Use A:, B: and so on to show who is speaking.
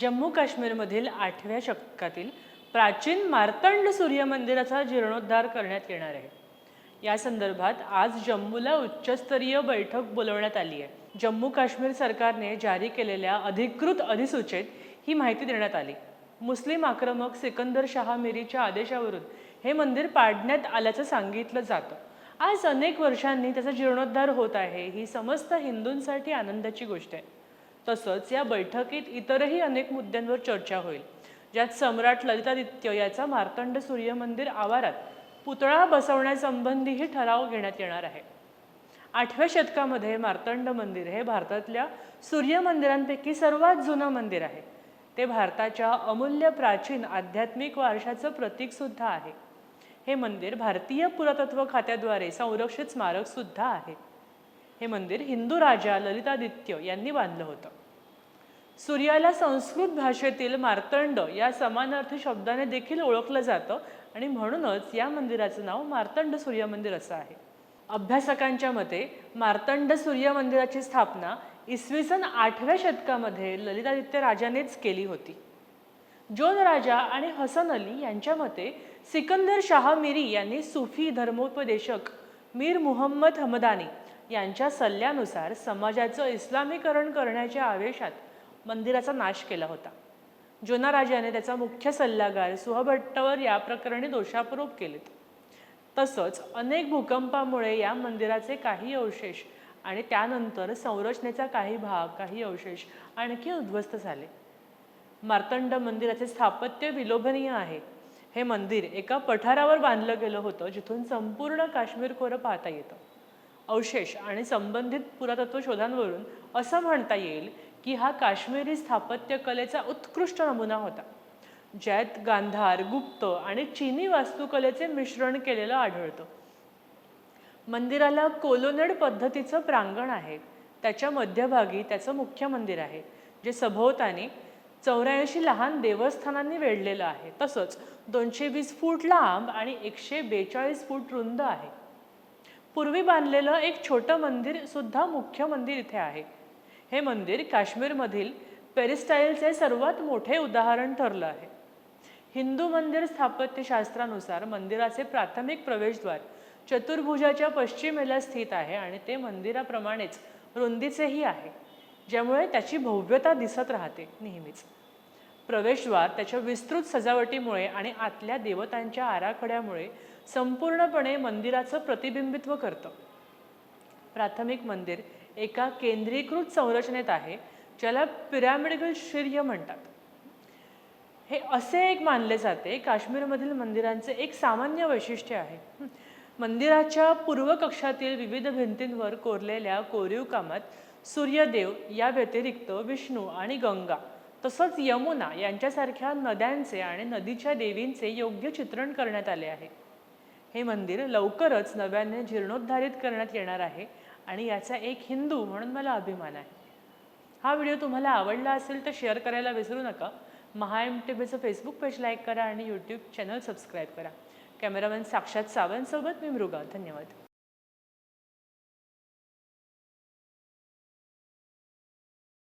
A: जम्मू काश्मीरमधील आठव्या शतकातील प्राचीन मार्तंड सूर्य मंदिराचा जीर्णोद्धार करण्यात येणार आहे. या संदर्भात आज जम्मूला उच्चस्तरीय बैठक बोलवण्यात आली आहे. जम्मू काश्मीर सरकारने जारी केलेल्या अधिकृत अधिसूचेत ही माहिती देण्यात आली. मुस्लिम आक्रमक सिकंदर शाह मिरीच्या आदेशावरून हे मंदिर पाडण्यात आल्याचं सांगितलं जातं. आज अनेक वर्षांनी त्याचा जीर्णोद्धार होत आहे. ही समस्त हिंदूंसाठी आनंदाची गोष्ट आहे. तसंच या बैठकीत इतरही अनेक मुद्द्यांवर चर्चा होईल. ज्यात सम्राट ललितादित्य याचा मार्तंड सूर्य मंदिर आवारात पुतळा बसवण्यासंबंधीही ठराव घेण्यात येणार आहे. आठव्या शतकामध्ये मार्तंड मंदिर हे भारतातल्या सूर्य मंदिरांपैकी सर्वात जुनं मंदिर आहे. ते भारताच्या अमूल्य प्राचीन आध्यात्मिक वारशाचं प्रतीकसुद्धा आहे. हे मंदिर भारतीय पुरातत्व खात्याद्वारे संरक्षित स्मारकसुद्धा आहे. हे मंदिर हिंदू राजा ललितादित्य यांनी बांधलं होतं. सूर्याला संस्कृत भाषेतील मार्तंड या समानार्थी शब्दाने देखील ओळखलं जातं आणि म्हणूनच या मंदिराचं नाव मार्तंड सूर्य मंदिर असं आहे. अभ्यासकांच्या मते मार्तंड सूर्य मंदिराची स्थापना इसवी सन आठव्या शतकामध्ये ललितादित्य राजानेच केली होती. जोन राजा आणि हसन अली यांच्या मते सिकंदर शाह मिरी यांनी सुफी धर्मोपदेशक मीर मुहम्मद हमदानी यांच्या सल्ल्यानुसार समाजाचं इस्लामीकरण करण्याच्या आवेशात मंदिराचा नाश केला होता. जोना राजाने त्याचा मुख्य सल्लागार सुहभट्टवर या प्रकरणी दोषारोप केलेत तसंच अनेक भूकंपामुळे या मंदिराचे काही अवशेष आणि त्यानंतर संरचनेचा काही भाग काही अवशेष आणखी उद्ध्वस्त झाले. मार्तंड मंदिराचे स्थापत्य विलोभनीय आहे. हे मंदिर एका पठारावर बांधलं गेलं होतं जिथून संपूर्ण काश्मीर खोरं पाहता येतं. अवशेष आणि संबंधित पुरातत्व शोधांवरून असं म्हणता येईल की हा काश्मीरी स्थापत्यकलेचा उत्कृष्ट नमुना होता ज्यात गांधार गुप्त आणि चीनी वास्तुकलेचे मिश्रण केलेलं आढळतं. मंदिराला कोलोनेड पद्धतीचं प्रांगण आहे. त्याच्या मध्यभागी त्याचं मुख्य मंदिर आहे जे सभोवतानी चौऱ्याऐंशी लहान देवस्थानांनी वेढलेलं आहे. तसंच दोनशे वीस फूट लांब आणि एकशे बेचाळीस फूट रुंद आहे. पूर्वी बांधलेलं एक छोटं मंदिर सुद्धा मुख्य मंदिर इथे आहे. हे मंदिर काश्मीरमधील पेरिस्टाईलचे सर्वात मोठे उदाहरण ठरलं आहे. हिंदू मंदिर स्थापत्यशास्त्रानुसार मंदिराचे प्राथमिक प्रवेशद्वार चतुर्भुजाच्या पश्चिमेला स्थित आहे आणि ते मंदिराप्रमाणेच रुंदीचेही आहे ज्यामुळे त्याची भव्यता दिसत राहते नेहमीच. प्रवेशद्वार त्याच्या विस्तृत सजावटीमुळे आणि आतल्या देवतांच्या आराखड्यामुळे संपूर्णपणे मंदिराचं प्रतिबिंबित्व करतं. प्राथमिक मंदिर एका केंद्रीकृत संरचनेत आहे ज्याला पिरॅमिडिकल शिर्य म्हणतात. हे असे एक मानले जाते काश्मीरमधील मंदिरांचे एक सामान्य वैशिष्ट्य आहे. मंदिराच्या पूर्व कक्षातील विविध भिंतींवर कोरलेल्या कोरीव कामात सूर्यदेव या व्यतिरिक्त विष्णू आणि गंगा तसंच यमुना यांच्यासारख्या नद्यांचे आणि नदीच्या देवींचे योग्य चित्रण करण्यात आले आहे. हे मंदिर लवकरच नव्याने जीर्णोद्धारित करण्यात येणार आहे आणि याचा एक हिंदू म्हणून मला अभिमान आहे. हा व्हिडिओ तुम्हाला आवडला असेल तर शेअर करायला विसरू नका. महा एम टी व्हीचं फेसबुक पेज लाईक करा आणि यूट्यूब चॅनल सबस्क्राईब करा. कॅमेरामॅन साक्षात सावंतसोबत मी मृगा. धन्यवाद.